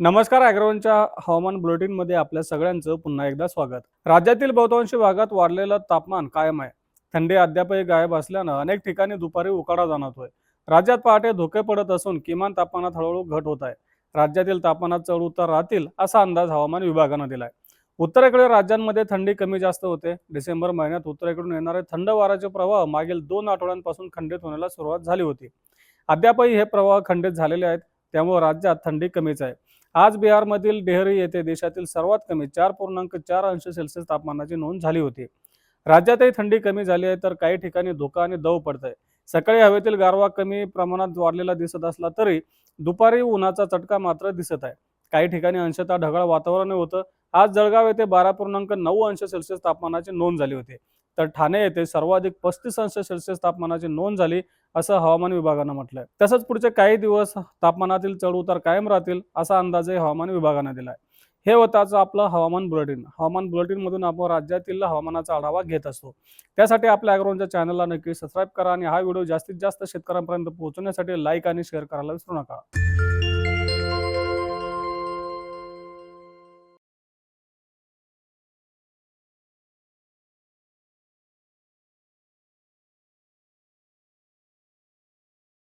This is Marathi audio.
नमस्कार अॅग्रोनच्या हवामान बुलेटिनमध्ये आपल्या सगळ्यांचं पुन्हा एकदा स्वागत. राज्यातील बहुतांशी भागात वाढलेलं तापमान कायम आहे. थंडी अद्यापही गायब असल्यानं अनेक ठिकाणी दुपारी उकाडा जाणवतोय. राज्यात पहाटे धोके पडत असून किमान तापमानात हळूहळू घट होत आहे. राज्यातील तापमानात चढ उतार राहतील असा अंदाज हवामान विभागानं दिलाय. उत्तरेकडील राज्यांमध्ये थंडी कमी जास्त होते. डिसेंबर महिन्यात उत्तरेकडून येणारे थंड वाराचे प्रवाह मागील दोन आठवड्यांपासून खंडित होण्याला सुरुवात झाली होती. अद्यापही हे प्रवाह खंडित झालेले आहेत. त्यामुळे राज्यात थंडी कमीच आहे. आज बिहारमधील डेहरी येथे देशातील सर्वात कमी चार पूर्णांक चार अंश सेल्सिअस तापमानाची नोंद झाली होती. राज्यातही थंडी कमी झाली आहे तर काही ठिकाणी धोका आणि दव पडत आहे सकाळी हवेतील गारवा कमी प्रमाणात वाढलेला दिसत असला तरी दुपारी उन्हाचा चटका मात्र दिसत आहे. काही ठिकाणी अंशतः ढगाळ वातावरण होतं. आज जळगाव येथे बारा पूर्णांक नऊ अंश सेल्सिअस तापमानाची नोंद झाली होती. तर ठाणे येथे सर्वाधिक पस्तीस अंश सेल्सिअस तापमानाची नोंद झाली असं हवामान विभागानं म्हटलंय. तसंच पुढचे काही दिवस तापमानातील चढउतार कायम राहतील असा अंदाजही हवामान विभागानं दिलाय. हे होतं आपलं हवामान बुलेटिन. हवामान बुलेटिनमधून आपण राज्यातील हवामानाचा आढावा घेत असतो. त्यासाठी आपल्या अॅग्रोनच्या चॅनलला नक्की सबस्क्राईब करा आणि हा व्हिडिओ जास्तीत जास्त शेतकऱ्यांपर्यंत पोहोचवण्यासाठी लाईक आणि शेअर करायला विसरू नका.